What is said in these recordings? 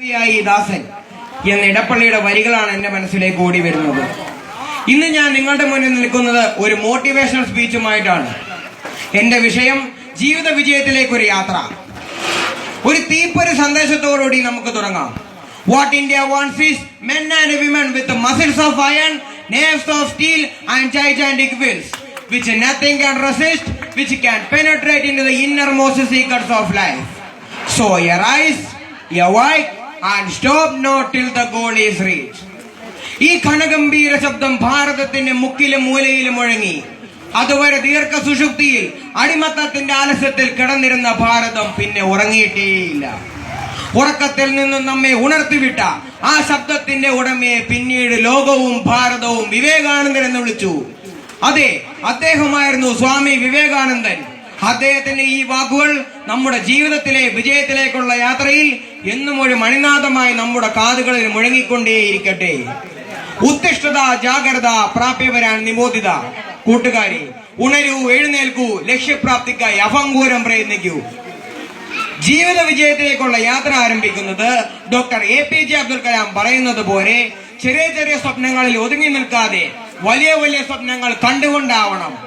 ദാസൻ എന്ന ഇടപ്പള്ളിയുടെ വരികളാണ് എന്റെ മനസ്സിലേക്ക് ഓടി വരുന്നത്. ഇന്ന് ഞാൻ നിങ്ങളുടെ മുന്നിൽ നിൽക്കുന്നത് ഒരു മോട്ടിവേഷണൽ സ്പീച്ചുമായിട്ടാണ് എന്റെ വിഷയം ജീവിത വിജയത്തിലേക്ക് ഒരു യാത്ര. ഒരു തീപ്പൊരു സന്ദേശത്തോടുകൂടി നമുക്ക് തുടങ്ങാം. What India wants is men and women with muscles of iron nerves of steel and gigantic wills which nothing can resist which can penetrate in the innermost the of life so your eyes your awake and stop not till the goal is reached. ഈ ഘനഗംഭീര ശബ്ദം ഭാരതത്തിന്റെ മുക്കിലും മൂലയിലും മുഴങ്ങി അതുവരെ ദീർഘ സുഷുപ്തിയിൽ അടിമത്തത്തിന്റെ ആലസ്യത്തിൽ കിടന്നിരുന്ന ഭാരതം പിന്നെ ഉറങ്ങിയിട്ടേയില്ല. ഉറക്കത്തിൽ നിന്നും നമ്മെ ഉണർത്തിവിട്ട ആ ശബ്ദത്തിന്റെ ഉടമയെ പിന്നീട് ലോകവും ഭാരതവും വിവേകാനന്ദൻ എന്ന് വിളിച്ചു. അതെ അദ്ദേഹമായിരുന്നു സ്വാമി വിവേകാനന്ദൻ. അദ്ദേഹത്തിന്റെ ഈ വാക്കുകൾ നമ്മുടെ ജീവിതത്തിലെ വിജയത്തിലേക്കുള്ള യാത്രയിൽ എന്നും ഒരു മണിനാഥമായി നമ്മുടെ കാതുകളിൽ മുഴങ്ങിക്കൊണ്ടേയിരിക്കട്ടെ. ഉത്തിഷ്ഠത ജാഗ്രത പ്രാപ്യവരാൻ നിബോധിത. കൂട്ടുകാരി ഉണരൂ എഴുന്നേൽക്കൂ ലക്ഷ്യപ്രാപ്തിക്കായി അഭംഗൂരം പ്രയത്നിക്കൂ. ജീവിത വിജയത്തിലേക്കുള്ള യാത്ര ആരംഭിക്കുന്നത് doctor A P J Abdul Kalam പറയുന്നത് പോലെ ചെറിയ ചെറിയ സ്വപ്നങ്ങളിൽ ഒതുങ്ങി നിൽക്കാതെ വലിയ വലിയ സ്വപ്നങ്ങൾ കണ്ടുകൊണ്ടാവണം.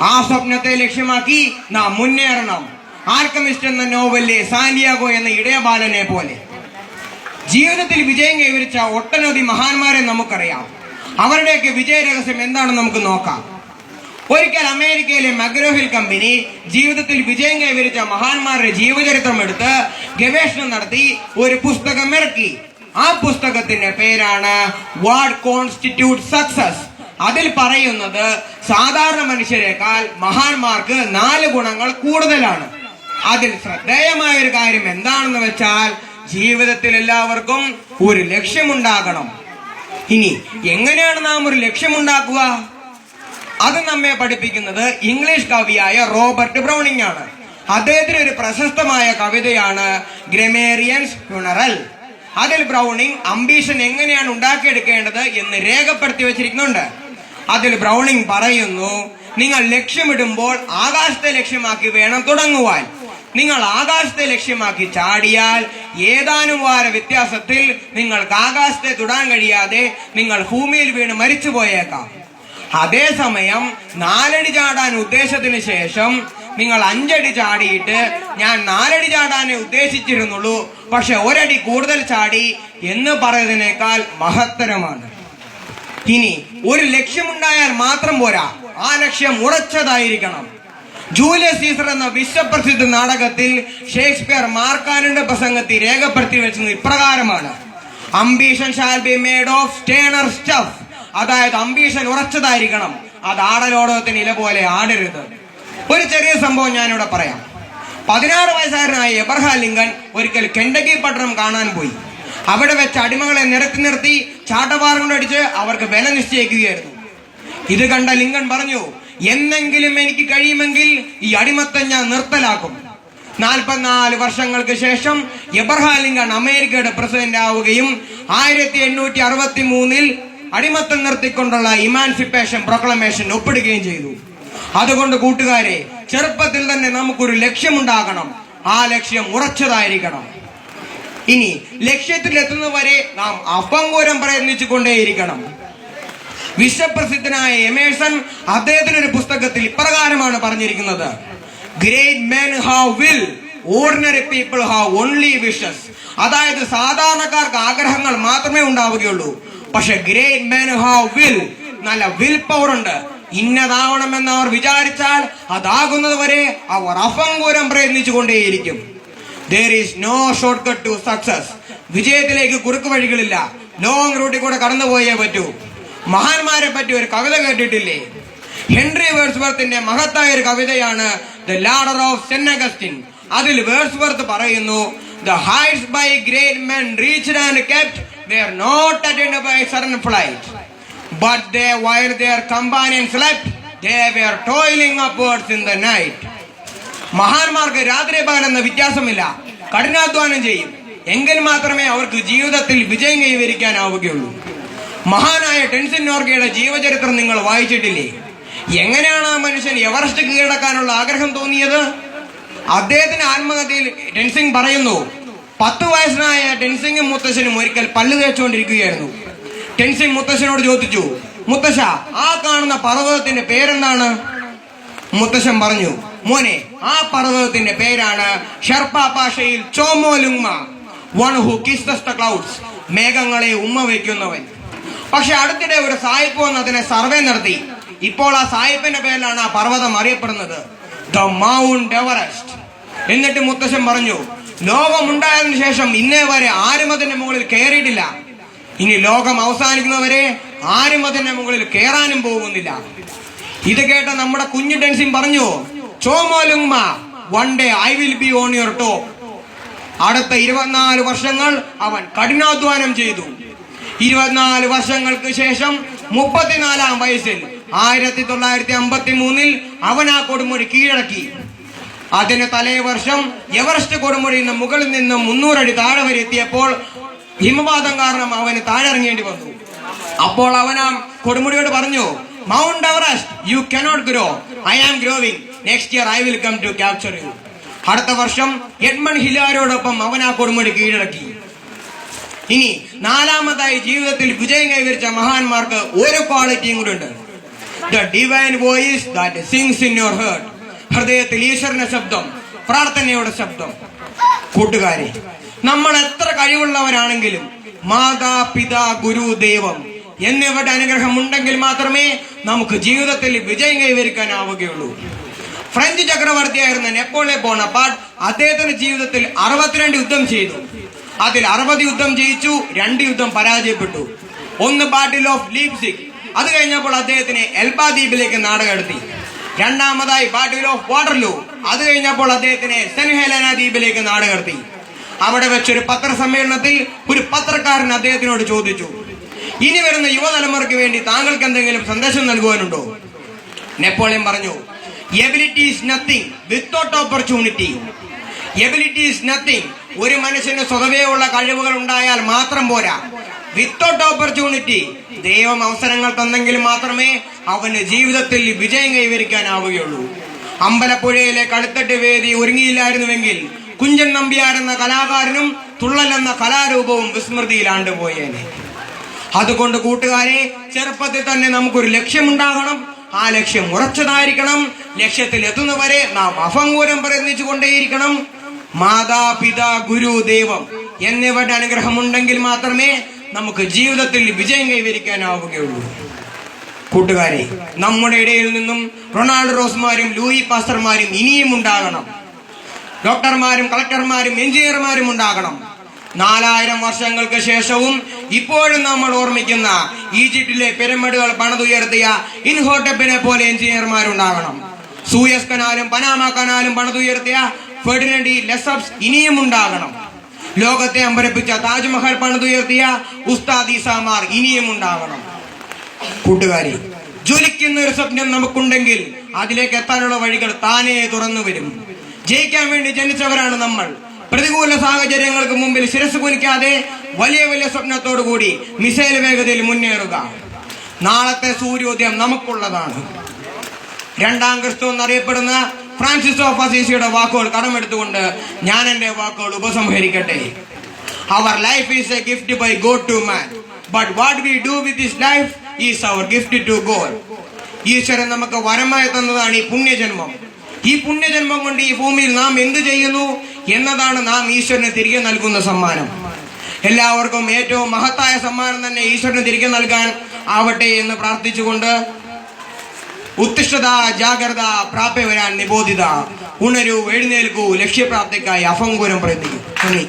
ആ സ്വപ്നത്തെ ലക്ഷ്യമാക്കി നാം മുന്നേറണം. ആർക്കമിസ്റ്റ് എന്ന നോവലിലെ സാന്റിയാഗോ എന്ന ഇടയ ബാലനെ പോലെ. ജീവിതത്തിൽ വിജയം കൈവരിച്ച ഒട്ടനവധി മഹാന്മാരെ നമുക്കറിയാം. അവരുടെയൊക്കെ വിജയ രഹസ്യം എന്താണെന്ന് നമുക്ക് നോക്കാം. ഒരിക്കൽ അമേരിക്കയിലെ മഗ്രോഹിൽ കമ്പനി ജീവിതത്തിൽ വിജയം കൈവരിച്ച മഹാന്മാരുടെ ജീവചരിത്രം എടുത്ത് ഗവേഷണം നടത്തി ഒരു പുസ്തകം ഇറക്കി. ആ പുസ്തകത്തിന്റെ പേരാണ് വാർഡ് കോൺസ്റ്റിറ്റ്യൂട്ട് സക്സസ്. അതിൽ പറയുന്നത് സാധാരണ മനുഷ്യരെക്കാൾ മഹാന്മാർക്ക് നാല് ഗുണങ്ങൾ കൂടുതലാണ്. അതിൽ ശ്രദ്ധേയമായ ഒരു കാര്യം എന്താണെന്ന് വെച്ചാൽ ജീവിതത്തിൽ എല്ലാവർക്കും ഒരു ലക്ഷ്യമുണ്ടാകണം. ഇനി എങ്ങനെയാണ് നാം ഒരു ലക്ഷ്യമുണ്ടാക്കുക? അത് നമ്മെ പഠിപ്പിക്കുന്നത് ഇംഗ്ലീഷ് കവിയായ റോബർട്ട് ബ്രൗണിംഗ് ആണ്. അദ്ദേഹത്തിന് ഒരു പ്രശസ്തമായ കവിതയാണ് ഗ്രമേറിയൻസ് ഫ്യൂണറൽ. അതിൽ ബ്രൗണിംഗ് അംബീഷൻ എങ്ങനെയാണ് ഉണ്ടാക്കിയെടുക്കേണ്ടത് എന്ന് രേഖപ്പെടുത്തി വെച്ചിരിക്കുന്നുണ്ട്. അതിൽ ബ്രൗണിംഗ് പറയുന്നു നിങ്ങൾ ലക്ഷ്യമിടുമ്പോൾ ആകാശത്തെ ലക്ഷ്യമാക്കി വേണം തുടങ്ങുവാൻ. നിങ്ങൾ ആകാശത്തെ ലക്ഷ്യമാക്കി ചാടിയാൽ ഏതാനും വാര വ്യത്യാസത്തിൽ നിങ്ങൾക്ക് ആകാശത്തെ തൊടാൻ കഴിയാതെ നിങ്ങൾ ഭൂമിയിൽ വീണ് മരിച്ചു പോയേക്കാം അതേസമയം നാലടി ചാടാൻ ഉദ്ദേശത്തിന് ശേഷം നിങ്ങൾ അഞ്ചടി ചാടിയിട്ട് ഞാൻ നാലടി ചാടാനേ ഉദ്ദേശിച്ചിരുന്നുള്ളൂ. പക്ഷെ ഒരടി കൂടുതൽ ചാടി എന്ന് പറയുന്നതിനേക്കാൾ മഹത്തരമാണ്. ഇനി ഒരു ലക്ഷ്യമുണ്ടായാൽ മാത്രം പോരാ. ആ ലക്ഷ്യം ഉറച്ചതായിരിക്കണം. ജൂലിയസ് സീസർ എന്ന വിശ്വപ്രസിദ്ധ നാടകത്തിൽ ഷേക്സ്പിയർ മാർക്കാനിന്റെ പ്രസംഗത്തിൽ രേഖപ്പെടുത്തി വെച്ചത് ഇപ്രകാരമാണ്. Ambition shall be made of sterner stuff അതായത് അംബീഷൻ ഉറച്ചതായിരിക്കണം. അത് ആടലോടകത്തിന് ഇല പോലെ ആടരുത്. ഒരു ചെറിയ സംഭവം ഞാനിവിടെ പറയാം. പതിനാറ് വയസ്സുകാരനായ എബ്രഹാം ലിങ്കൻ ഒരിക്കൽ കെണ്ടകി പട്ടണം കാണാൻ പോയി. അവിടെ വെച്ച് അടിമകളെ നിരത്തി നിർത്തി ചാട്ടവാറുകൊണ്ടടിച്ച് അവർക്ക് വില നിശ്ചയിക്കുകയായിരുന്നു. ഇത് കണ്ട ലിങ്കൻ പറഞ്ഞു എന്നെങ്കിലും എനിക്ക് കഴിയുമെങ്കിൽ ഈ അടിമത്തം ഞാൻ നിർത്തലാക്കും. നാൽപ്പത്തിനാല് വർഷങ്ങൾക്ക് ശേഷം എബ്രഹാം ലിങ്കൺ അമേരിക്കയുടെ പ്രസിഡന്റ് ആവുകയും ആയിരത്തി എണ്ണൂറ്റി അറുപത്തി മൂന്നിൽ അടിമത്തം നിർത്തിക്കൊണ്ടുള്ള ഇമാൻസിപ്പേഷൻ പ്രൊക്ലമേഷൻ ഒപ്പിടുകയും ചെയ്തു. അതുകൊണ്ട് കൂട്ടുകാരെ ചെറുപ്പത്തിൽ തന്നെ നമുക്കൊരു ലക്ഷ്യമുണ്ടാകണം. ആ ലക്ഷ്യം ഉറച്ചതായിരിക്കണം. ഇനി ലക്ഷ്യത്തിലെത്തുന്നവരെ നാം അപങ്കൂരം പ്രയത്നിച്ചു കൊണ്ടേയിരിക്കണം വിശ്വപ്രസിദ്ധനായ എമേഴ്സൺ അദ്ദേഹത്തിന്റെ ഒരു പുസ്തകത്തിൽ ഇപ്രകാരമാണ് പറഞ്ഞിരിക്കുന്നത്. Great men have will ordinary people have only wishes അതായത് സാധാരണക്കാർക്ക് ആഗ്രഹങ്ങൾ മാത്രമേ ഉണ്ടാവുകയുള്ളൂ. പക്ഷെ ഗ്രേറ്റ് മെൻ ഹാവ് വിൽ നല്ല വിൽ പവർ ഉണ്ട്. ഇന്നതാവണമെന്ന് അവർ വിചാരിച്ചാൽ അതാകുന്നത് വരെ അവർ അഫങ്കൂരം പ്രയത്നിച്ചു കൊണ്ടേയിരിക്കും there no shortcut to success വിജയത്തിലേക്ക് കുറുക്ക് വഴികളില്ല. ലോങ് റൂട്ടിൽ കൂടെ കടന്നുപോയേ പറ്റൂ. മഹാന്മാരെ പറ്റി ഒരു കവിത കേട്ടിട്ടില്ലേ? ഹെൻറി വേഴ്സ്വർത്തിന്റെ മഹത്തായ ഒരു കവിതയാണ് the ladder of Saint Augustine അതിൽ വേഴ്സ്വർത്ത് പറയുന്നു the heights by great men reached and kept were not attained by sudden flight but they while their companion slept they were toiling upwards in the night. മഹാന്മാർക്ക് രാത്രി പകൽ എന്ന വ്യത്യാസമില്ല. കഠിനാധ്വാനം ചെയ്യും. എങ്കിൽ മാത്രമേ അവർക്ക് ജീവിതത്തിൽ വിജയം കൈവരിക്കാനാവുകയുള്ളൂ. മഹാനായ ടെൻസിൻ നോർഗയുടെ ജീവചരിത്രം നിങ്ങൾ വായിച്ചിട്ടില്ലേ? എങ്ങനെയാണ് ആ മനുഷ്യൻ എവറസ്റ്റ് കീഴടക്കാനുള്ള ആഗ്രഹം തോന്നിയത്? അദ്ദേഹത്തിന്റെ ആത്മഹത്യയിൽ ടെൻസിംഗ് പറയുന്നു പത്ത് വയസ്സനായ ടെൻസിംഗും മുത്തശ്ശനും ഒരിക്കൽ പല്ല് തേച്ചുകൊണ്ടിരിക്കുകയായിരുന്നു. ടെൻസിംഗ് മുത്തശ്ശനോട് ചോദിച്ചു മുത്തശ്ശ ആ കാണുന്ന പർവതത്തിന്റെ പേരെന്താണ്? മുത്തശ്ശൻ പറഞ്ഞു മോനെ ആ പർവതത്തിന്റെ പേരാണ് ഷെർപ്പ ഭാഷയിൽ Chomolungma one who kiss the clouds മേഘങ്ങളെ ഉമ്മ വയ്ക്കുന്നവൻ പക്ഷെ അടുത്തിടെ ഒരു സായിപ്പ് വന്ന് അതിനെ സർവേ നടത്തി. ഇപ്പോൾ ആ സായിപ്പിന്റെ പേരിലാണ് ആ പർവതം അറിയപ്പെടുന്നത്. ദ മൗണ്ട് എവറസ്റ്റ് എന്നിട്ട് മുത്തശ്ശൻ പറഞ്ഞു ലോകമുണ്ടായതിനു ശേഷം ഇന്നേ വരെ ആരും അതിന്റെ മുകളിൽ കയറിയിട്ടില്ല ഇനി ലോകം അവസാനിക്കുന്നവരെ ആരും അതിന്റെ മുകളിൽ കയറാനും പോകുന്നില്ല. ഇത് കേട്ട നമ്മുടെ കുഞ്ഞു ടെൻസിൻ പറഞ്ഞു Chomolungma one day I will be on your top അടുത്ത ഇരുപത്തിനാല് വർഷങ്ങൾ അവൻ കഠിനാധ്വാനം ചെയ്തു. ഇരുപത്തിനാല് വർഷങ്ങൾക്ക് ശേഷം മുപ്പത്തിനാലാം വയസ്സിൽ ആയിരത്തി തൊള്ളായിരത്തി അമ്പത്തി മൂന്നിൽ അവൻ ആ കൊടുമുടി കീഴടക്കി. അതിന് തലേ വർഷം എവറസ്റ്റ് കൊടുമുടിയിൽ മുകളിൽ നിന്ന് മുന്നൂറടി താഴെ വരെ എത്തിയപ്പോൾ ഹിമപാതം കാരണം അവന് താഴെ ഇറങ്ങേണ്ടി വന്നു. അപ്പോൾ അവൻ ആ കൊടുമുടിയോട് പറഞ്ഞു Mount Everest you cannot grow I am growing next year I will come to capture you അടുത്ത വർഷം എഡ്മൺ ഹിലാരോടൊപ്പം അവൻ ആ കൊടുമുടി കീഴടക്കി. ഇനി നാലാമതായി ജീവിതത്തിൽ വിജയം കൈവരിച്ച മഹാന്മാർക്ക് ഒരു ക്വാളിറ്റിയും കൂടി ഉണ്ട്. The divine voice that sings in your heart ഹൃദയത്തിൽ ഈശ്വരന്റെ ശബ്ദം പ്രാർത്ഥനയുടെ ശബ്ദം. കൂട്ടുകാരെ നമ്മൾ എത്ര കഴിവുള്ളവരാണെങ്കിലും മാതാ പിതാ ഗുരു ദൈവം എന്നിവരുടെ അനുഗ്രഹം ഉണ്ടെങ്കിൽ മാത്രമേ നമുക്ക് ജീവിതത്തിൽ വിജയം കൈവരിക്കാനാവുകയുള്ളൂ. ഫ്രഞ്ച് ചക്രവർത്തിയായിരുന്ന നെപ്പോളിയൻ ബോണപ്പാട്ട് അദ്ദേഹത്തിന്റെ ജീവിതത്തിൽ അറുപത്തിരണ്ട് യുദ്ധം ചെയ്തു. അതിൽ അറുപത് യുദ്ധം ജയിച്ചു രണ്ട് യുദ്ധം പരാജയപ്പെട്ടു. ഒന്ന് ബാറ്റിൽ ഓഫ് ലീപ്സിക് അത് കഴിഞ്ഞപ്പോൾ അദ്ദേഹത്തിന് എൽബാ ദ്വീപിലേക്ക് നാടുകടത്തി രണ്ടാമതായി ബാറ്റിൽ ഓഫ് വാട്ടർലൂ അത് കഴിഞ്ഞപ്പോൾ അദ്ദേഹത്തിന് സെന്റ് ഹെലന ദ്വീപിലേക്ക് നാടുകടത്തി അവിടെ വെച്ചൊരു പത്രസമ്മേളനത്തിൽ ഒരു പത്രക്കാരൻ അദ്ദേഹത്തിനോട് ചോദിച്ചു ഇനി വരുന്ന യുവതലമുറയ്ക്ക് വേണ്ടി താങ്കൾക്ക് എന്തെങ്കിലും സന്ദേശം നൽകുവാനുണ്ടോ? നെപ്പോളിയൻ പറഞ്ഞു ability is nothing without opportunity ability is nothing ഒരു മനുഷ്യന് സ്വതവേ ഉള്ള കഴിവുകൾ ഉണ്ടായാൽ മാത്രം പോരാ. വിത്തൗട്ട് ഓപ്പർച്യൂണിറ്റി ദൈവം അവസരങ്ങൾ തന്നെങ്കിൽ മാത്രമേ അവന് ജീവിതത്തിൽ വിജയം കൈവരിക്കാനാവുകയുള്ളൂ. അമ്പലപ്പുഴയിലെ കടുത്തട്ട് വേദി ഒരുങ്ങിയില്ലായിരുന്നുവെങ്കിൽ കുഞ്ചൻ നമ്പ്യാർ എന്ന കലാകാരനും തുള്ളൽ എന്ന കലാരൂപവും വിസ്മൃതിയിലാണ്ടുപോയേനെ അതുകൊണ്ട് കൂട്ടുകാരെ ചെറുപ്പത്തിൽ തന്നെ നമുക്കൊരു ലക്ഷ്യമുണ്ടാകണം. ആ ലക്ഷ്യം ഉറച്ചതായിരിക്കണം. ലക്ഷ്യത്തിൽ എത്തുന്നവരെ നാം അഭംഗൂരം പ്രയത്നിച്ചു കൊണ്ടേയിരിക്കണം മാതാപിതാ ഗുരു ദൈവം. എന്നിവരുടെ അനുഗ്രഹം ഉണ്ടെങ്കിൽ മാത്രമേ നമുക്ക് ജീവിതത്തിൽ വിജയം കൈവരിക്കാനാവുകയുള്ളൂ. കൂട്ടുകാരെ നമ്മുടെ ഇടയിൽ നിന്നും റൊണാൾഡ് റോസ്മാരും ലൂയി പാസ്റ്റർമാരും ഇനിയും ഉണ്ടാകണം. ഡോക്ടർമാരും കളക്ടർമാരും എഞ്ചിനീയർമാരും ഉണ്ടാകണം. നാലായിരം വർഷങ്ങൾക്ക് ശേഷവും ഇപ്പോഴും നമ്മൾ ഓർമ്മിക്കുന്ന ഈജിപ്തിലെ പിരമിഡുകൾ പണിതുയർത്തിയ ഇൻഹോട്ടപ്പിനെ പോലെ എഞ്ചിനീയർമാരുണ്ടാകണം. സൂയസ് കനാലും പനാമ കനാലും പണിതുയർത്തിയ ഫെർഡിനഡി ലെസബ്സ് ഇനിയും ഉണ്ടാകണം. ലോകത്തെ അമ്പരപ്പിച്ച താജ്മഹൽ പണിതുയർത്തിയ ഉസ്താദ് ഈസാമാർ ഇനിയും ഉണ്ടാകണം. കൂട്ടുകാരി ജ്വലിക്കുന്ന ഒരു സ്വപ്നം നമുക്കുണ്ടെങ്കിൽ അതിലേക്ക് എത്താനുള്ള വഴികൾ താനേ തുറന്നു വരും. ജയിക്കാൻ വേണ്ടി ജനിച്ചവരാണ് നമ്മൾ. പ്രതികൂല സാഹചര്യങ്ങൾക്ക് മുമ്പിൽ ശിരസ് കുനിക്കാതെ വലിയ വലിയ സ്വപ്നത്തോടു കൂടി മിസൈൽ വേഗതയിൽ മുന്നേറുക. നാളത്തെ സൂര്യോദയം നമുക്കുള്ളതാണ്. രണ്ടാം ക്രിസ്തു എന്നറിയപ്പെടുന്ന ഫ്രാൻസിസ് ഓഫ് അസീസിയുടെ വാക്കുകൾ കടമെടുത്തുകൊണ്ട് ഞാൻ എന്റെ വാക്കുകൾ ഉപസംഹരിക്കട്ടെ. Our life is a gift by God to man but what we do with this life is our gift to God ഈശ്വരൻ നമുക്ക് വരമായി തന്നതാണ് ഈ പുണ്യജന്മം. ഈ പുണ്യജന്മം കൊണ്ട് ഈ ഭൂമിയിൽ നാം എന്ത് ചെയ്യുന്നു എന്നതാണ് നാം ഈശ്വരന് തിരികെ നൽകുന്ന സമ്മാനം. എല്ലാവർക്കും ഏറ്റവും മഹത്തായ സമ്മാനം തന്നെ ഈശ്വരന് തിരികെ നൽകാൻ ആവട്ടെ എന്ന് പ്രാർത്ഥിച്ചുകൊണ്ട് ഉത്തിഷ്ഠത ജാഗ്രത പ്രാപ്യ വരാൻ നിബോധിത. ഉണരൂ എഴുന്നേൽക്കൂ ലക്ഷ്യപ്രാപ്തിക്കായി അഫങ്കൂരം പ്രയത്നിക്കും. നന്ദി.